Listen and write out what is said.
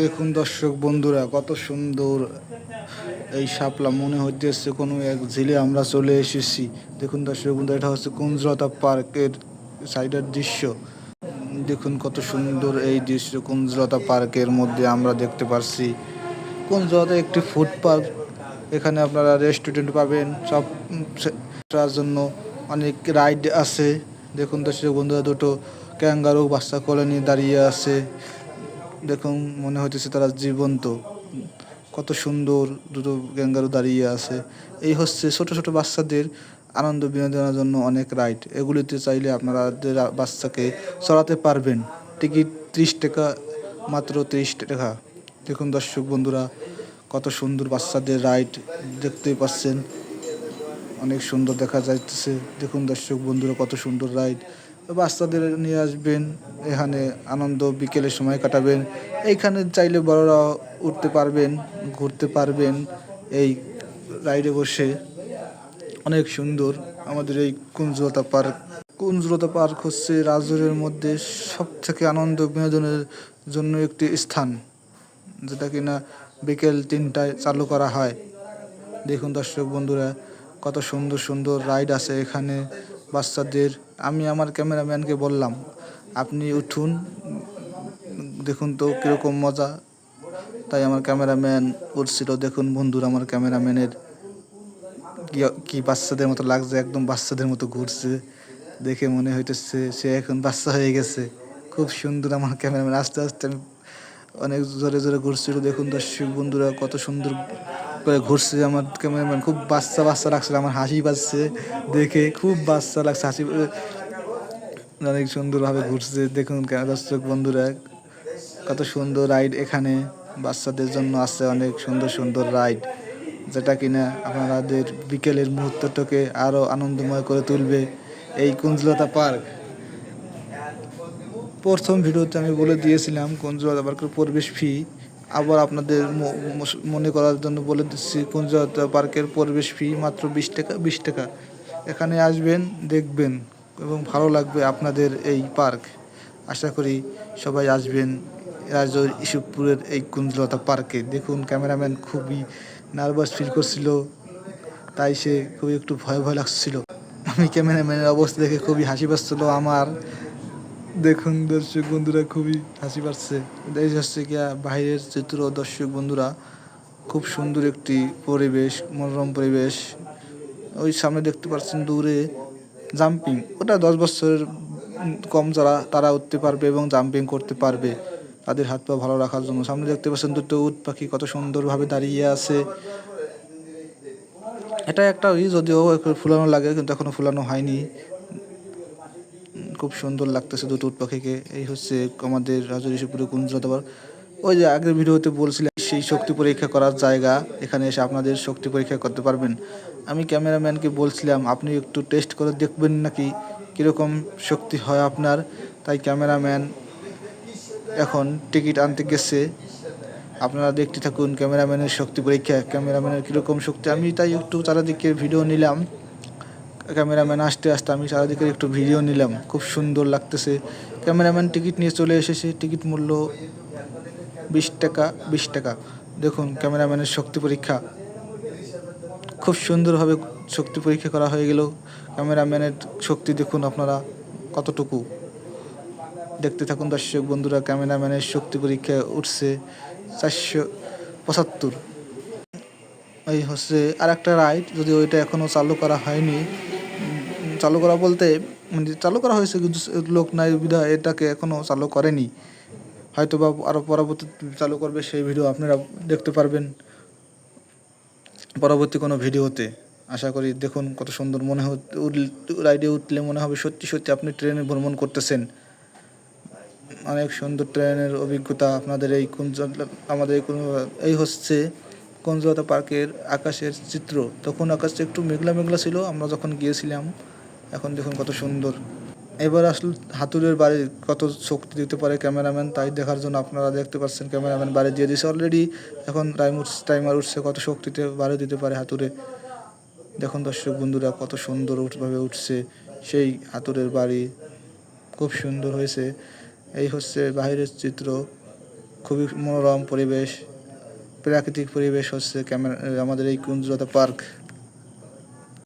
দেখুন দর্শক বন্ধুরা, কত সুন্দর এই শাপলা। মনে হইতেছে কোনো এক ঝিলে আমরা চলে এসেছি। দেখুন দর্শক বন্ধুরা, এটা হচ্ছে কুঞ্জলতা পার্কের সাইডের দৃশ্য। দেখুন কত সুন্দর এই দৃশ্য কুঞ্জলতা পার্কের মধ্যে আমরা দেখতে পারছি। কুঞ্জলতা একটি ফুড পার্ক এখানে আপনারা রেস্টুরেন্ট পাবেন, সব তার জন্য অনেক রাইড আছে। দেখুন দর্শক বন্ধুরা, দুটো ক্যাঙ্গারু বাচ্চা কোলে নিয়ে দাঁড়িয়ে আছে। দেখুন, মনে হইতেছে তারা জীবন্ত। কত সুন্দর দুটো ক্যাঙ্গারু দাঁড়িয়ে আছে। এই হচ্ছে ছোট ছোট বাচ্চাদের আনন্দ বিনোদনের জন্য অনেক রাইড। এগুলিতে চাইলে আপনারা বাচ্চাকে চড়াতে পারবেন। টিকিট ত্রিশ টাকা, মাত্র ত্রিশ টাকা। দেখুন দর্শক বন্ধুরা, কত সুন্দর বাচ্চাদের রাইড দেখতে পাচ্ছেন। অনেক সুন্দর দেখা যাচ্ছে দেখুন দর্শক বন্ধুরা, কত সুন্দর রাইড। বাচ্চাদের নিয়ে আসবেন, এখানে আনন্দ বিকেলের সময় কাটাবেন। এইখানে চাইলে বড়রা উঠতে পারবেন, ঘুরতে পারবেন। এই রাইডে বসে অনেক সুন্দর আমাদের এই কুঞ্জলতা পার্ক। কুঞ্জলতা পার্ক হচ্ছে রাজৌরের মধ্যে সব থেকে আনন্দ বিনোদনের জন্য একটি স্থান, যেটা কিনা বিকেল তিনটায় চালু করা হয়। দেখুন দর্শক বন্ধুরা, কত সুন্দর সুন্দর রাইড আছে এখানে। বাচ্চাদের আমি আমার ক্যামেরাম্যানকে বললাম, আপনি উঠুন, দেখুন তো কীরকম মজা। তাই আমার ক্যামেরাম্যান উঠছিল, দেখুন বন্ধুরা, আমার ক্যামেরাম্যানের কি বাচ্চাদের মতো লাগছে, একদম বাচ্চাদের মতো ঘুরছে। দেখে মনে হইতেছে সে এখন বাচ্চা হয়ে গেছে। খুব সুন্দর আমার ক্যামেরাম্যান। আস্তে আস্তে অনেক জোরে জোরে ঘুরছিল। দেখুন দর্শক বন্ধুরা, কত সুন্দর করে ঘুরছে, আমার ক্যামেরাম্যান খুব বাচ্চা বাচ্চা লাগছিল, আমার হাসি পাচ্ছে দেখে, খুব বাচ্চা লাগছে, হাসি অনেক সুন্দরভাবে ঘুরছে, দেখুন দর্শক বন্ধুরা, কত সুন্দর রাইড এখানে, বাচ্চাদের জন্য আছে অনেক সুন্দর সুন্দর রাইড যেটা কিনা আপনাদের বিকেলের মুহূর্তটাকে আরও আনন্দময় করে তুলবে এই কুঞ্জলতা পার্ক। প্রথম ভিডিওতে আমি বলে দিয়েছিলাম, কুঞ্জলতা পার্কের পরিবেশ ফি আবার আপনাদের মনে করার জন্য বলে দিচ্ছি কুঞ্জলতা পার্কের পরিবেশ ফি মাত্র বিশ টাকা বিশ টাকা। এখানে আসবেন, দেখবেন এবং ভালো লাগবে আপনাদের এই পার্ক। আশা করি সবাই আসবেন রাজৌর ইসুপুরের এই কুঞ্জলতা পার্কে। দেখুন, ক্যামেরাম্যান খুবই নার্ভাস ফিল করছিল, তাই সে খুবই একটু ভয় ভয় লাগছিল। আমি ক্যামেরাম্যানের অবস্থা দেখে খুবই হাসি পাচ্ছিল আমার। দেখুন দর্শক বন্ধুরা, খুবই হাসি পাচ্ছে। এই হচ্ছে গিয়া বাইরের চিত্র। দর্শক বন্ধুরা, খুব সুন্দর একটি পরিবেশ, মনোরম পরিবেশ। ওই সামনে দেখতে পাচ্ছেন দূরে জাম্পিং। ওটা দশ বছরের কম যারা, তারা উঠতে পারবে এবং জাম্পিং করতে পারবে। তাদের হাত পা ভালো রাখার জন্য। সামনে দেখতে পাচ্ছেন দুটো উট পাখি কত সুন্দরভাবে দাঁড়িয়ে আছে। এটা একটা ই যদিও ফুলানো লাগে, কিন্তু এখনও ফুলানো হয়নি। খুব সুন্দর লাগতেছে দুটো পাখিকে। এই হচ্ছে আমাদের রাজরিশিপুরে কুঞ্জলতাবার ওই যে আগের ভিডিওতে বলছিলাম, সেই শক্তি পরীক্ষা করার জায়গা, এখানে এসে আপনাদের শক্তি পরীক্ষা করতে পারবেন। আমি ক্যামেরাম্যানকে বলছিলাম, আপনি একটু টেস্ট করে দেখবেন নাকি কীরকম শক্তি হয় আপনার। তাই ক্যামেরাম্যান এখন টিকিট আনতে গেছে। আপনারা দেখতে থাকুন ক্যামেরাম্যানের শক্তি পরীক্ষা, ক্যামেরাম্যানের কীরকম শক্তি। আমি তাই একটু চারিদিকে ভিডিও নিলাম। ক্যামেরাম্যান আসতে আসতে আমি চারিদিকের একটু ভিডিও নিলাম। খুব সুন্দর লাগতেছে। ক্যামেরাম্যান টিকিট নিয়ে চলে এসেছে। টিকিট মূল্য বিশ টাকা বিশ টাকা। দেখুন, ক্যামেরাম্যানের শক্তি পরীক্ষা। খুব সুন্দরভাবে শক্তি পরীক্ষা করা হয়ে গেল। ক্যামেরাম্যানের শক্তি দেখুন আপনারা কতটুকু। দেখতে থাকুন দর্শক বন্ধুরা, ক্যামেরাম্যানের শক্তি পরীক্ষা উঠছে চারশো পঁচাত্তর। এই হচ্ছে আর একটা রাইড। যদি ওইটা এখনও চালু করা হয়নি চালু করা বলতে মানে চালু করা হয়েছে কিন্তু লোক নাই, বিধায় এটাকে এখনও চালু করেনি। হয়তো বা আরও পরবর্তী চালু করবে সেই ভিডিও আপনারা দেখতে পারবেন পরবর্তী কোনো ভিডিওতে। আশা করি দেখুন কত সুন্দর মনে রাইডে উঠলে মনে হবে সত্যি সত্যি আপনি ট্রেনে ভ্রমণ করতেছেন। অনেক সুন্দর ট্রেনের অভিজ্ঞতা আপনাদের এই কুঞ্জ আমাদের এই হচ্ছে কুঞ্জলতা পার্কের আকাশের চিত্র। তখন আকাশটা একটু মেঘলা মেঘলা ছিল, আমরা যখন গিয়েছিলাম এখন দেখুন কত সুন্দর। এবার আসলে হাতুড়ের বাড়ি কত শক্তি দিতে পারে ক্যামেরাম্যান, তাই দেখার জন্য আপনারা দেখতে পাচ্ছেন ক্যামেরাম্যান বাড়ি দিয়ে দিয়েছে অলরেডি এখন টাইমার টাইমার উঠছে, কত শক্তিতে বাড়ি দিতে পারে হাতুড়ে। দেখুন দর্শক বন্ধুরা, কত সুন্দর উঠভাবে উঠছে সেই হাতুড়ের বাড়ি। খুব সুন্দর হয়েছে। এই হচ্ছে বাইরের চিত্র। খুবই মনোরম পরিবেশ, প্রাকৃতিক পরিবেশ হচ্ছে ক্যামেরা আমাদের এই কুঞ্জলতা পার্ক।